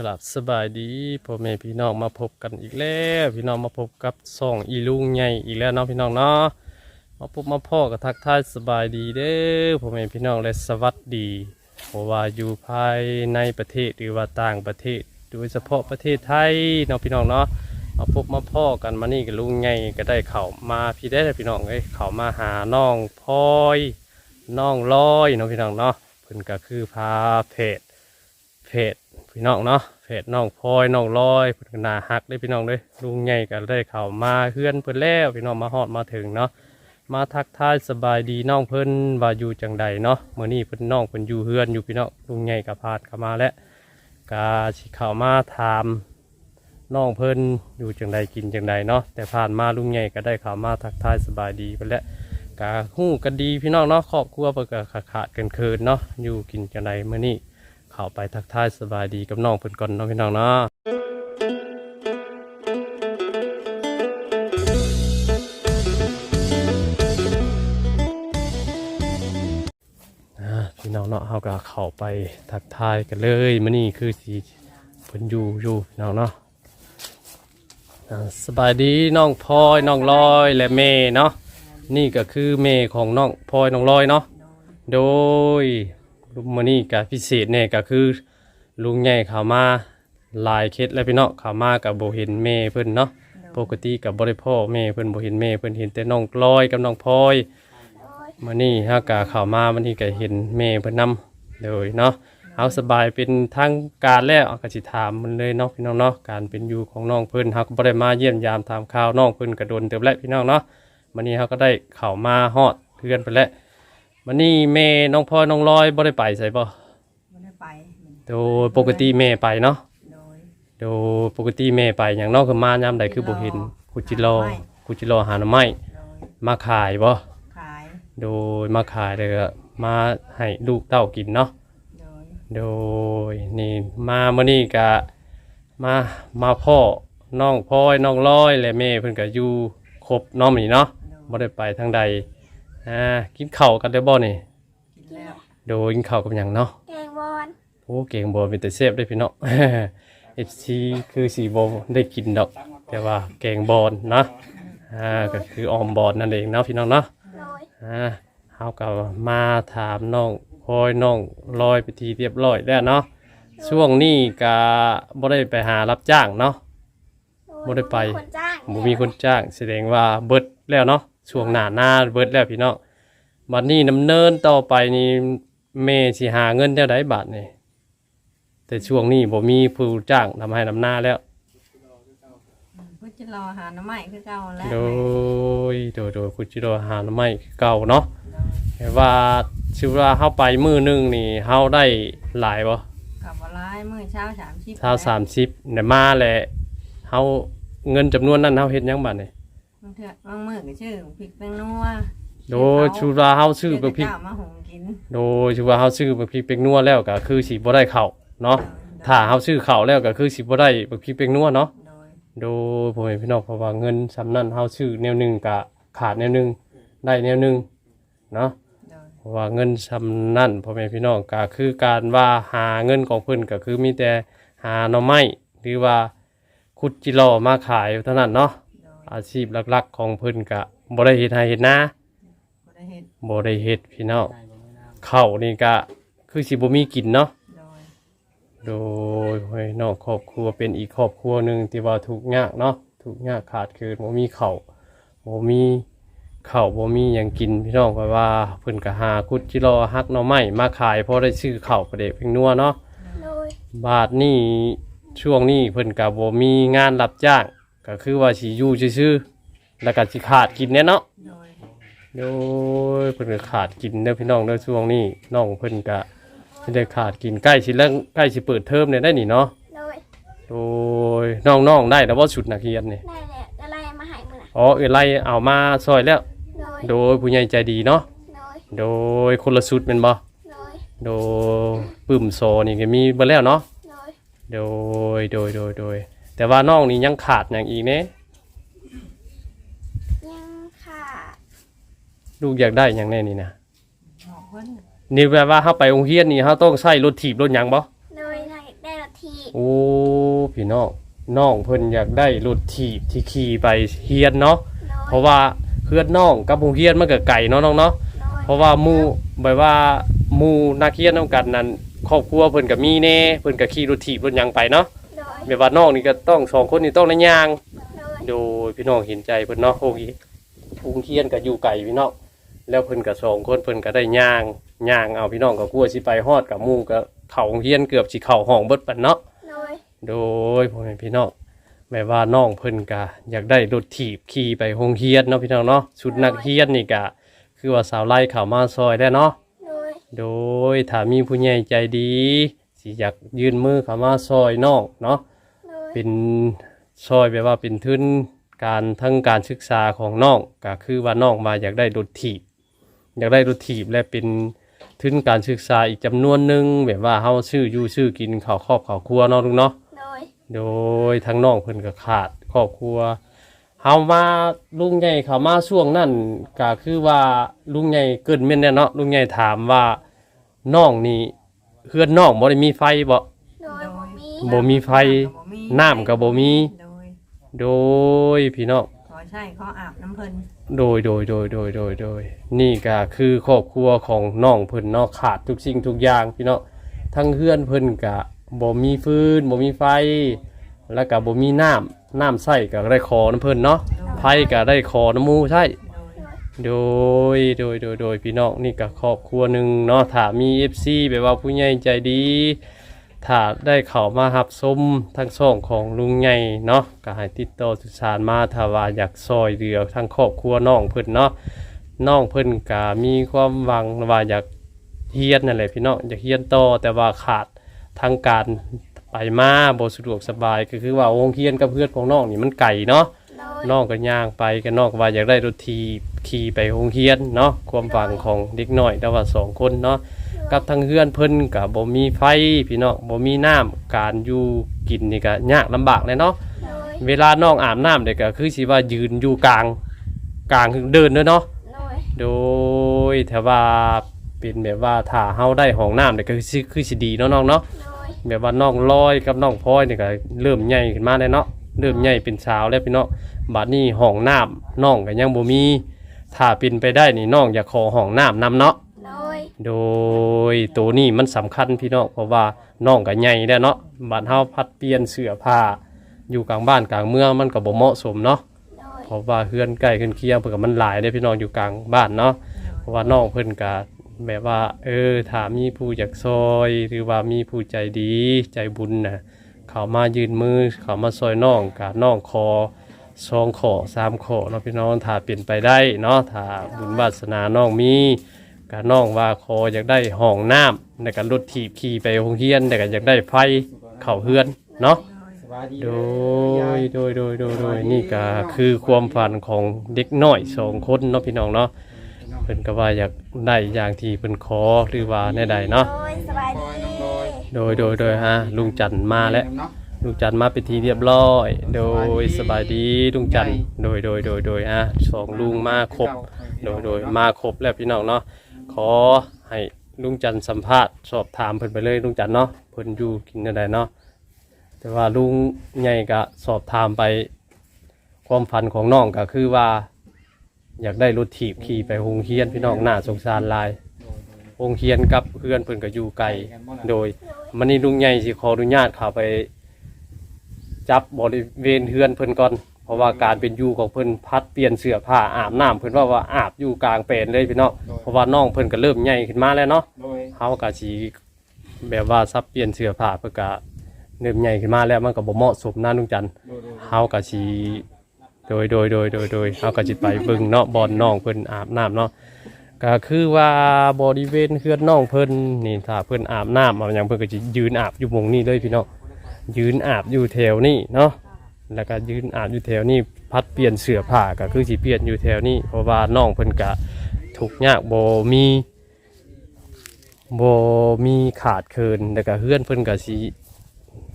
กลับสบายดีพ่อแม่พี่น้องมาพบกันอีกแล้ว พี่น้องมาพบกับส่องอีลุงใหญ่อีกแล้วเนาะพี่น้องเนาะมาพบมาพ่อกับทักทายสบายดีเด้อพ่อแม่พี่น้องและสวัสดีเพราะว่าอยู่ภายในประเทศหรือว่าต่างประเทศ โดยเฉพาะประเทศไทยเนาะพี่น้องเนาะมาพบมาพ่อกันมานี่กับลุงใหญ่ก็ได้เข้ามาพี่ได้อพี่น้องเอ้เข้ามาหาน้องพลอยน้องลอยเนาะพี่น้องเนาะเพิ่นก็คือพาเพจเพจ พี่น้องเนาะเพจน้องพลอยน้องลอยเพิ่นก็น่าฮักได้พี่น้องเด้ยลุงใหญ่ก็ได้เข้ามาเฮือนเพิ่นแล้วพี่น้องมาฮอดมาถึงเนาะมาทักทายสบายดีน้องเพิ่นว่าอยู่จังใดเนาะมื้อนี้เพิ่นน้องเพิ่นอยู่เฮือนอยู่พี่น้องลุงใหญ่ก็พาดเข้ามาแล้วก็สิเข้ามาถามน้องเพิ่นอยู่จังใดกินจังใดเนาะแต่ผ่านมาลุงใหญ่ก็ได้เข้ามาทักทายสบายดีเพิ่นแล้วก็ฮู้กันดีพี่น้องเนาะครอบครัวเพิ่นก็ขาดขาดๆเคินเนาะอยู่กินจังใดมื้อนี้ เข้าไปทักทายสบายดีกับน้องเพิ่นก่อนเนาะพี่น้องเนาะอ่าพี่น้องเนาะเฮาก็เข้าไปทักทายกันเลยมื้อนี้คือสิเพิ่นอยู่อยู่พี่น้องเนาะสบายดีน้องพลอยน้องลอยและเมย์เนาะนี่ก็คือเมย์ของน้องพลอยน้องลอยเนาะโดย มื้อนี้ก็พิเศษเนี่ยก็คือ ลุงใหญ่เขามาหลายเคสแล้วพี่เนาะเขามากับโบเห็นแม่เพิ่นเนาะปกติกับบริพ่อแม่เพิ่นบ่เห็นแม่เพิ่นเห็นแต่น้องลอยกับน้องพลอยมื้อนี้ฮากะเข้ามามื้อนี้ก็เห็นแม่เพิ่นนํเลยเนาะเอาสบายเป็นทางการแล้วเอาก็สิถามมันเลยเนาะพี่น้องเนาะการเป็นอยู่ของน้องเพิ่นเฮาก็บ่ได้มาเยี่ยมยามถามข่าวน้องเพิ่นก็โดนเติบแล้วพี่น้องเนาะมื้อนี้เฮาก็ได้เข้ามาฮอดเพื่อนไปแล้ว วันนี้แม่น้องพลอยน้องลอยบ่ได้ไปใส่บ่ไม่ได้ไปโดยปกติแม่ไปเนาะโดยโดยปกติแม่ไปอย่างน้องคือมายามใดคือบ่เห็นกุจิโลไม่กุจิโลหาหน่อไม้โดยมาขายบ่ขายโดยมาขายเลยก็มาให้ลูกเต้ากินเนาะโดยโดยนี่มามื้อนี้ก็มามาพ่อน้องพลอยน้องลอยและแม่เพิ่นก็อยู่ครบเน้องนี่เนาะโดบ่ยได้ไปทางใด อ่ากินข้าวกันได้บ่นี่กินแล้วโดยกินข้าวกับหยังเนาะแกงบอลโอ้เก่งบอเป็นแต่เซฟได้พี่เนาะเอฟซีคือสีบได้กินดอก แต่ว่าแกงบอลนะอ่าก็คือออมบอลนั่นเองเนาะพี่น้องเนาะโดยอ่าเฮาก็มาถามน้องพลอยน้องลอยไปทีเรียบร้อยแล้วเนาะช่วงนี้ก็บ่ได้ไปหารับจ้างเนาะบ่ได้ไป คนจ้างบ่มีคนจ้างแสดงว่าเบิดแล้วเนาะ ช่วงหน้าหน้าเบิดแล้วพี่น้องบัดนี้ดำเนินต่อไปนี่แม่สิหาเงินเท่าใดบาทนี่แต่ช่วงนี้บ่มีผู้จ้างทำให้นำหน้าแล้วเพื่อจะรอหาน้ำใหม่คือเก่าแล้วโดยโดยโดยคุณจิโรหาหน่อไม้คือเก่าเนาะแต่ว่าชื่อว่าเฮาไปมื้อหนึงนี่เฮาได้หลายบ่กับว่าร้ายมื้อเช้าสามสิบเช้า30ได้มาแหละเฮาเงินจำนวนนั้นเฮาเฮ็ดหยังบัดนี่บางเทื่อบางมื้อก็ชื่อพริกแป้งนัวโดยชื่อว่าเฮาซื้อบ่พริก เจ้ามาหุงกินโดยชื่อว่าเฮาซื้อบ่พริกเป็กนัวแล้วก็คือสิบ่ได้ข้าวเนาะถ้าเฮาซื้อข้าวแล้วก็คือสิบ่ได้บ่พริกเป็กนัวเนาะโดยโดยพ่อแม่พี่น้องเพราะว่าเงินสำนั้นเฮาซื้อแนวหนึงก็ขาดแนวหนึงได้แนวหนึงเนาะโดยเพราะว่าเงินสำนั้นพ่อแม่พี่น้องก็คือการว่าหาเงินของเพิ่นก็คือมีแต่หาหน่อไม้หรือว่าขุดจิโลมาขายเท่านั้นเนาะโดย อาชีพหลักๆ ของเพิ่นก็บ่ได้เฮ็ดให้เฮ็ดนาบ่ได้เฮ็ดบ่ได้เฮ็ดพี่น้องข้าวนี่ก็คือสิบ่มีกินเนาะโดยโดยให้นอกครอบครัวเป็นอีกครอบครัวหนึ่งที่ว่าทุกข์ยากเนาะทุกข์ยากขาดเกินบ่มีข้าวบ่มีข้าวบ่มีหยังกินพี่น้องก็ว่าเพิ่นก็หากุดจิรอฮักหน่อไม้มาขายพอได้ซื้อข้าวประเดะเพียงนัวเนาะโดยบาทนี้ช่วงนี้เพิ่นก็บ่มีงานรับจ้าง ก็คือว่าสิอยู่ซื่อๆแล้วก็สิขาดกินแน่เนาะโดยโดยเพิ่นก็ขาดกินเด้อพี่น้องเด้อช่วงนี้น้องเพิ่นก็สิได้ขาดกินใกล้สิเริ่มใกล้สิเปิดเทอมเนี่ยได้นี่เนาะโดยโดยน้องๆได้แล้วว่าชุดนักเรียนนี่ได้แหละอะไรมาใหายมือน่ะอ๋อเออไล่เอามาซอยแล้ว โดยโดยผู้ใหญ่ใจดีเนาะโดยโดยคนละชุดเป็นบ่โดยโดยปึ้มโซนี่ก็มีเบิดแล้วเนาะโดย โดยโดยโดยโดย แต่ว่าน้องนี่ยังขาดอย่างอีกเน่ยังค่ะลูกอยากได้อย่างแน่นี่นะบอกเพิ่นนี่แปลว่าเฮาไปโรงเรียนนี่เฮาต้องใช้รถถีบรถหยังบ่โดยทางได้ละทีบบโอ้พี่น้องน้องเพิ่นอยากได้รถถีบที่ขี่ไปเฮียนเนาะโดยเพราะว่าเพื่อนน้องกับผู้เฮียนมันก็ไก่เนาะน้องเนาะ โดยเพราะว่าหมู่แบบว่าหมู่นักเรียนนํกันนั้นครอบครัวเพิ่นก็มีแน่เพิ่นก็ขี่รถถีบรถหยังไปเนาะโดย แบบว่าน้องนี่ก็ต้องสองคนนี่ต้องในย่างโดยโดยพี่น้องเห็นใจเพิ่นเนาะโอ้ยผู้เฮียนก็อยู่ไกลพี่น้องแล้วเพิ่นก็สองคนเพิ่นก็ได้ย่างย่างเอาพี่น้องก็กลัวสิไปฮอดกับหมู่ก็เข้าโรงเฮียนเกือบสิเข้าห้องเบิดปานเนาะโดยโดยพ่อแม่พี่น้องแม่ว่าน้องเพิ่นกะอยากได้รถถีบขี่ไปโรงเรียนเนาะพี่น้องเนาะชุดนักเรียนนี่กะ คือว่าสาวไล่เข้ามาซอยได้เนาะโดยโดยถ้ามีผู้ใหญ่ใจดี สิอยากยื่นมือเข้ามาซอยน้องเนาะโดย เป็นซอยแบบว่าเป็นทุนการทั้งการศึกษาของน้องก็คือว่าน้องมาอยากได้รถถีบอยากได้รถถีบและเป็นทุนการศึกษาอีกจำนวนหนึ่งแบบว่าเฮาซื้ออยู่ซื้อกินข้าวครอบข้าวครัวเนาะลุงเนาะโดยโดยทั้งน้องเพิ่นก็ขาดครอบครัวเฮามาลุงใหญ่เขามาช่วงนั้นก็คือว่าลุงใหญ่เกินแม่นแน่เนาะลุงใหญ่ถามว่าน้องนี่เฮือนน้องบ่ได้มีไฟบ่โดย บ่มีบ่มีไฟน้ำก็บ่มี โดย โดยพี่น้อง ขอใช่ขออาบน้ำเพิ่นโดยโดยโดยโดยโดยโดยนี่ก็คือครอบครัวของน้องเพิ่นเนาะขาดทุกสิ่งทุกอย่างพี่น้องทั้งเฮือนเพิ่นก็บ่มีฟืนบ่มีไฟ แล้วก็บ่มีน้ำน้ำใส่ก็ได้ขอน้ำเพิ่นเนาะไผก็ได้ขอน้ำหมูใช่โดยโดยโดยโดยโดยพี่น้องนี่ก็ครอบครัวหนึ่งเนาะถ้ามี FC แบบว่าผู้ใหญ่ใจดี ถ้าได้เข้ามาหับส้มทั้งสองของลุงใหญ่เนาะก็ให้ติดต่อสื่อสารมาถ้าว่าอยากซอยเหลือทั้งครอบครัวน้องเพิ่นเนาะน้องเพิ่นก็มีความหวังว่าอยากเฮียนนั่นแหละพี่น้องอยากเฮียนต่อแต่ว่าขาดทางการไปมาบ่สะดวกสบายก็คือว่าโรงเรียนกับเพื่อนของน้องนี่มันไกลเนาะโดยน้องก็ย่างไปก็น้องก็ว่าอยากได้รถทีขี่ไปโรงเรียนเนาะความฝังของเด็กน้อยแต่ว่าสองคนเนาะ กับทางเฮือนเพิ่นก็บ่มีไฟพี่น้องบ่มีน้ำการอยู่กินนี่ก็ยากลำบากเลยเนาะโดยเวลาน้องอาบน้ำเด็กก็คือสิว่ายืนอยู่กลางกลางเดินเด้อเนาะโดยโดยแต่ว่าเป็นแบบว่าถ้าเฮาได้ห้องน้ำเด็กก็คือสิคือสิดีเนาะน้องเนาะโดยแบบว่าน้องลอยกับน้องพลอยนี่ก็เริ่มใหญ่ขึ้นมาแล้วเนาะเริ่มใหญ่เป็นสาวแล้วพี่น้องบัดนี้ห้องน้ำน้องก็ยังบ่มีถ้าเป็นไปได้นี่น้องอยากขอห้องน้ำนำเนาะ โดยตัวนี้มันสำคัญพี่น้องเพราะว่าน้องก็ใหญ่แล้วเนาะบัดเฮาพัดเปลี่ยนเสื้อผ้าอยู่กลางบ้านกลางเมืองมันก็บ่เหมาะสมเนาะเพราะว่าเฮือนใกล้เฮือนเคียงเพิ่นก็มันหลายเด้พี่น้องอยู่กลางบ้านเนาะเพราะว่าน้องเพิ่นก็แบบว่า เออถามีผู้อยากซอยหรือว่ามีผู้ใจดีใจบุญนะเขามายืนมือเขามาซอยน้องกะน้องคอสองขอสามขอเนาะพี่น้องถ้าเปลี่ยนไปได้เนาะถ้าบุญวาสนาน้องมี กะน้องว่าคออยากได้ห้องน้ำในการรถถีบขี่ไปโรงเรียนแต่ก็อยากได้ไฟเข้าเฮือนเนาะสวัสดีโดยโดยโดยโดยโดยนี่ก็คือความฝันของเด็กน้อยสองคนเนาะพี่น้องเนาะเพิ่นก็ว่าอยากได้อย่างที่เพิ่นขอหรือว่าแน่ใดเนาะโดยสบายดีโดยโดยโดยฮะลุงจันทร์มาแล้วเนาะลุงจันทร์มาเป็นทีเรียบร้อย โดยสบายดีลุงจันทร์โดยโดยโดยโดยฮะสองลุงมาครบ โดยโดยมาครบแล้วพี่น้องเนาะข อให้ลุงจันทร์สัมภาษณ์สอบถามเพิ่นไปเลยลุงจันทร์เนาะเพิ่นอยู่กินอะไรเนาะแต่ว่าลุงใหญ่ก็สอบถามไป ความฝันของน้องก็คือว่า อยากได้รถถีบขี่ไปโรงเรียนพี่น้องน่าสงสารหลายโรงเรียนกับเพื่อนเพิ่นก็อยู่ไกลโดยมันนี่ลุงใหญ่สิขออนุญาตเข้าไป จับบริเวณเฮือนเพิ่นก่อน เพราะว่าการเป็นอยู่ของเพิ่นพัดเปลี่ยนเสื้อผ้าอาบน้ำเพิ่นว่าว่าอาบอยู่กลางแปลนเลยพี่น้องเพราะว่าน้องเพิ่นก็เริ่มใหญ่ขึ้นมาแล้วเนาะโดยเฮาก็สิแบบว่าซับเปลี่ยนเสื้อผ้าเพื่อก็เริ่มใหญ่ขึ้นมาแล้วมันก็บ่เหมาะสมนะลุงจันทร์โดยโดยเฮาก็สิโดยโดยโดยโดยโดยเฮาก็สิไปเบิ่งเนาะบอนน้องเพิ่นอาบน้ำเนาะก็คือว่าบริเวณเฮือนน้องเพิ่นนี่ถ้าเพิ่นอาบน้ำเอาหยังเพิ่นก็สิยืนอาบอยู่หมองนี้เลยพี่น้องยืนอาบอยู่แถวนี้เนาะ แล้วก็ยืนอาบอยู่แถวนี้พัดเปลี่ยนเสื้อผ้าก็คือสิเปลี่ยนอยู่แถวนี้เพราะว่าน้องเพิ่นก็ทุกยากบ่มีบ่มีขาดเคินแล้วก็เฮือนเพิ่นก็สิ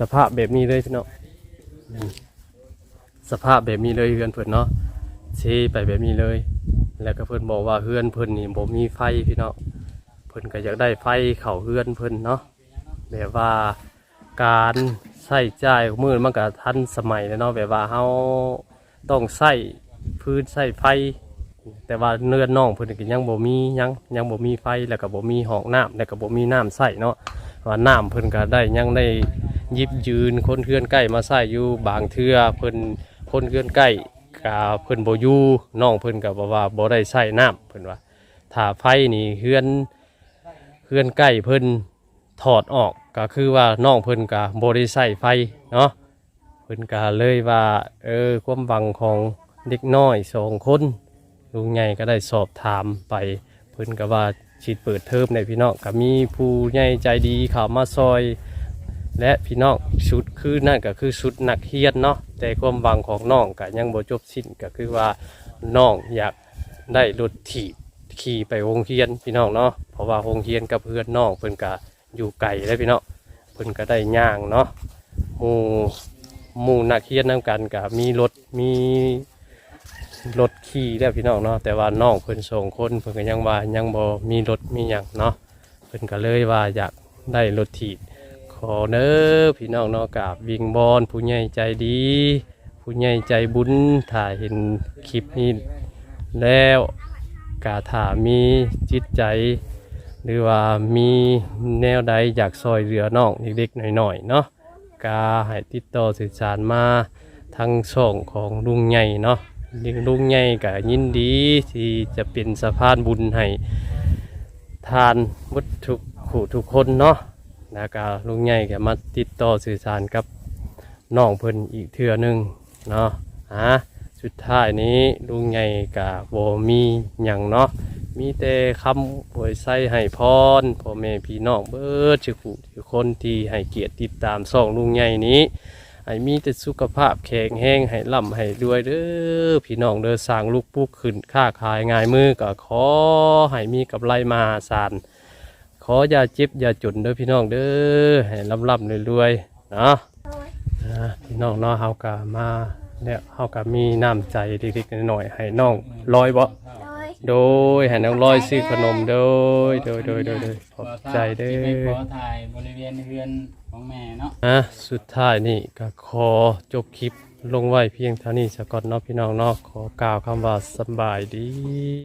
สภาพแบบนี้เลยพี่น้องสภาพแบบนี้เลยเฮือนเพิ่นเนาะเซไปแบบนี้เลย แล้วก็เพิ่นบอกว่าเฮือนเพิ่นนี่บ่มีไฟพี่เนาะเพิ่นก็อยากได้ไฟเข้าเฮือนเพิ่นเนาะแบบว่า การใช้จ่ายมือมันก็ทันสมัยแล้วเนาะแบบว่าเฮาต้องใช้พื้นใช้ไฟ แต่ว่าเนื้อน้องเพิ่นก็ยังบ่มียังยังบ่มีไฟแล้วก็บ่มีห้องน้ำแล้วก็บ่มีน้ำใช้เนาะว่าน้ำเพิ่นก็ได้ยังได้ยิบยืนคนเฮือนใกล้มาใช้อยู่บางเทื่อเพิ่นคนเฮือนใกล้ก็เพิ่นบ่อยู่น้องเพิ่นก็บ่ว่าบ่ได้ใช้น้ำเพิ่นว่าถ้าไฟนี่เฮือนเฮือนใกล้เพิ่นถอดออก ก็คือว่าน้องเพิ่นก็บ่ได้ใช้ไฟเนาะเพิ่นก็เลยว่าเออความหวังของเด็กน้อยสองคนลุงใหญ่ก็ได้สอบถามไป เพิ่นก็ว่าฉีดเปิดเทอมในพี่น้องก็มีผู้ใหญ่ใจดีเข้ามาซอย และพี่น้องชุดคือนั่นก็คือชุดนักเรียนเนาะแต่ความหวังของน้องก็ยังบ่จบสิ้นก็คือว่าน้องอยากได้รถถีบขี่ไปโรงเรียนพี่น้องเนาะเพราะว่าโรงเรียนกับเพื่อนน้องเพิ่นก็ อยู่ไกลแล้พี่เน้องเพิ่นก็ได้ย่างเนาะหมู่หมู่นักเรียนนํกันก็มีรถมีรถขี่ได้วพี่น้องเนาะแต่ว่าน้องเพิ่นสองคนเพิ่นก็ยังว่ายังบ่มีรถมีหยังเนาะเพิ่นก็เลยว่าอยากได้รถถีบขอเด้อพี่น้องเนาะกราบวิงบอนผู้ใหญ่ใจดี ผู้ใหญ่ใจบุญถ้ายเห็นคลิปนี้แล้วกาถามีจิตใจ หรือว่ามีแนวใดอยากซอยเหลือน้องเด็กๆหน่อยๆเนาะกาให้ติดต่อสื่อสารมาทางช่องของลุงใหญ่เนาะลุงใหญ่ก็ยินดีที่จะเป็นสะพานบุญให้ทานวัตถุขู่ทุกคนเนาะแล้วก็ลุงใหญ่ก็มาติดต่อสื่อสารกับน้องเพิ่นอีกเทื่อนึงเนาะฮะสุดท้ายนี้ลุงใหญ่ก็บ่มีหยังเนาะ มีแต่คำอวยใส่ให้พรพ่อแม่พี่น้องเบิดทุกผู้ทุกคนที่ให้เกียรติติดตามส่องลุงใหญ่นี้ให้มีแต่สุขภาพแข็งแรงให้ร่ำให้รวยเด้อพี่น้องเด้อสร้างลูกปุ๊กขึ้นค้าขายง่ายมือก็ขอให้มีกับไรมาศาลขออย่าเจ็บอย่าจนเด้อพี่น้องเด้อให้ร่ำร่ำรวยๆเนาะพี่น้องเนาะเฮากะมาเนี่ยเฮากะมีน้ำใจเล็กๆน้อยๆให้น้องลอยบ่ โดยโดยให้น้องลอยซื้อขนมโดยโดยโดยโดยโดยขอบใจเด้ที่ไปขออถ่ายบริเวณเรือนของแม่เนาะอะสุดท้ายนี่ก็ขอจบคลิปลงไว้เพียงเท่านี้สก่อนเนาะพี่น้องเนาะขอกล่าวคำว่าสำบายดี